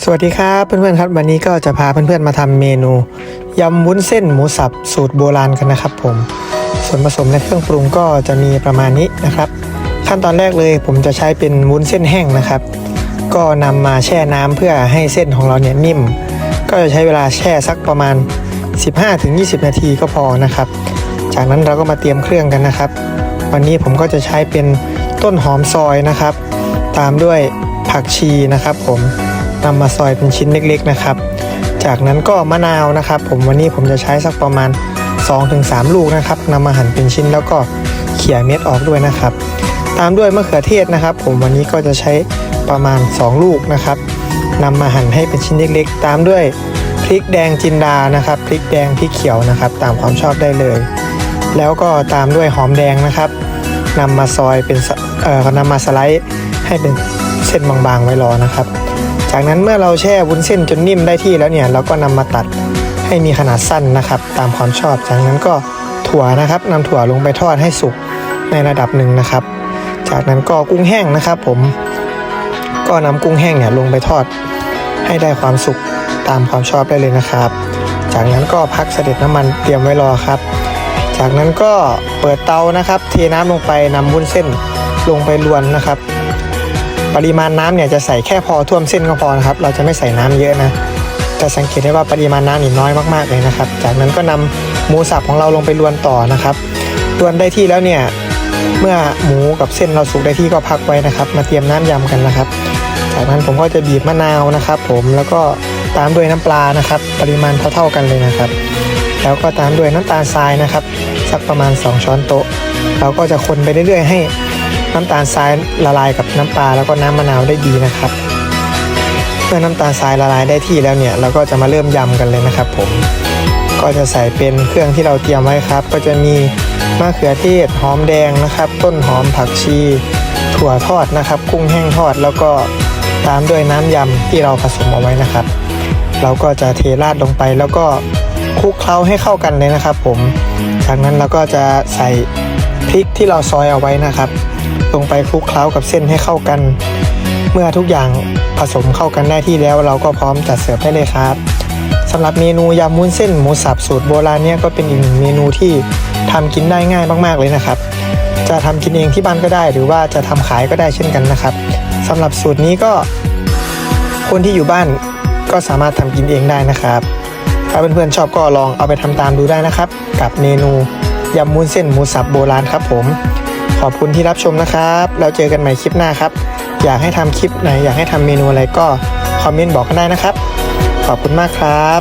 สวัสดีครับเพื่อนๆครับ วันนี้ก็จะพาเพื่อนๆมาทำเมนูยำวุ้นเส้นหมูสับสูตรโบราณกันนะครับผม ส่วนผสมและเครื่องปรุงก็จะมีประมาณนี้นะครับ ขั้นตอนแรกเลยผมจะใช้เป็นวุ้นเส้นแห้งนะครับ ก็นำมาแช่น้ำเพื่อให้เส้นของเราเนี่ยนิ่ม ก็จะใช้เวลาแช่สักประมาณ 15-20 นาทีก็พอนะครับ จากนั้นเราก็มาเตรียมเครื่องกันนะครับ วันนี้ผมก็จะใช้เป็นต้นหอมซอยนะครับ ตามด้วยผักชีนะครับผม นำมาซอยเป็นชิ้นเล็กๆนะครับ จากนั้นก็มะนาวนะครับ ผมวันนี้ผมจะใช้สักประมาณ 2-3 ลูกนะครับนำมาหั่นเป็นชิ้นแล้วก็เขี่ยเม็ดออกด้วยนะครับ ตามด้วยมะเขือเทศนะครับ ผมวันนี้ก็จะใช้ประมาณ 2 ลูกนะครับนำมาหั่นให้เป็นชิ้นเล็กๆ ตามด้วยพริกแดงจินดานะครับพริกแดงพริกเขียวนะครับ ตามความชอบได้เลย แล้วก็ตามด้วยหอมแดงนะครับนำมาซอยเป็นเอ่อนำมาสไลด์ให้เป็นเส้นบางๆไว้รอนะครับ จากนั้นเมื่อเราแช่วุ้นเส้นจนนิ่มได้ที่แล้วเนี่ยเราก็นำมาตัดให้มีขนาดสั้นนะครับ ตามความชอบ จากนั้นก็ถั่วนะครับนำถั่วลงไปทอดให้สุกในระดับหนึ่งนะครับ จากนั้นก็กุ้งแห้งนะครับ ผมก็นำกุ้งแห้งเนี่ยลงไปทอดให้ได้ความสุกตามความชอบได้เลยนะครับ จากนั้นก็พักเสด็จน้ำมันเตรียมไว้รอครับ จากนั้นก็เปิดเตานะครับ เทน้ำลงไปนำวุ้นเส้นลงไปลวนนะครับ ปริมาณน้ำเนี่ยจะใส่แค่พอท่วมเส้นก็พอนะครับ เราจะไม่ใส่น้ำเยอะนะ จะสังเกตได้ว่าปริมาณน้ำนี่น้อยมากๆเลยนะครับ จากนั้นก็นำหมูสับของเราลงไปลวนต่อนะครับลวนได้ที่แล้วเนี่ยเมื่อหมูกับเส้นเราสุกได้ที่ก็พักไว้นะครับ มาเตรียมน้ำยำกันนะครับ จากนั้นผมก็จะบีบมะนาวนะครับ ผมแล้วก็ตามด้วยน้ำปลานะครับ ปริมาณเท่าๆกันเลยนะครับ แล้วก็ตามด้วยน้ำตาลทรายนะครับ สักประมาณ 2 ช้อนโต๊ะ เราก็จะคนไปเรื่อยๆ ให้ น้ำตาลทรายละลายกับน้ำปลาแล้วก็น้ำมะนาวได้ดีนะครับ เมื่อน้ำตาลทรายละลายได้ที่แล้วเนี่ยเราก็จะมาเริ่มยำกันเลยนะครับ ผม ก็จะใส่เป็นเครื่องที่เราเตรียมไว้ครับ ก็จะมีมะเขือเทศหอมแดงนะครับ ต้นหอมผักชี ถั่วทอดนะครับ กุ้งแห้งทอดแล้วก็ตามด้วยน้ำยำที่เราผสมเอาไว้นะครับ เราก็จะเทราดลงไปแล้วก็คลุกเคล้าให้เข้ากันเลยนะครับ ผม จากนั้นเราก็จะใส่ พริกที่เราซอยเอาไว้นะครับ ลงไปคลุกเคล้ากับเส้นให้เข้ากัน เมื่อทุกอย่างผสมเข้ากันได้ที่แล้ว เราก็พร้อมจัดเสิร์ฟได้เลยครับสำหรับเมนูยำวุ้นเส้นหมูสับสูตรโบราณเนี่ยก็เป็นอีกหนึ่งเมนูที่ทำกินได้ง่ายมาก ๆเลยนะครับ จะทำกินเองที่บ้านก็ได้ หรือว่าจะทำขายก็ได้เช่นกันนะครับสำหรับสูตรนี้ก็คนที่อยู่บ้านก็สามารถทำกินเองได้นะครับ ถ้าเพื่อนๆชอบก็ลองเอาไปทำตามดูได้นะครับ กับเมนู ยำมุ้นเส้นหมูสับโบราณครับผม ขอบคุณที่รับชมนะครับแล้วเจอกันใหม่คลิปหน้าครับ อยากให้ทำคลิปไหนอยากให้ทำเมนูอะไรก็คอมเมนต์บอกกันได้นะครับ ขอบคุณมากครับ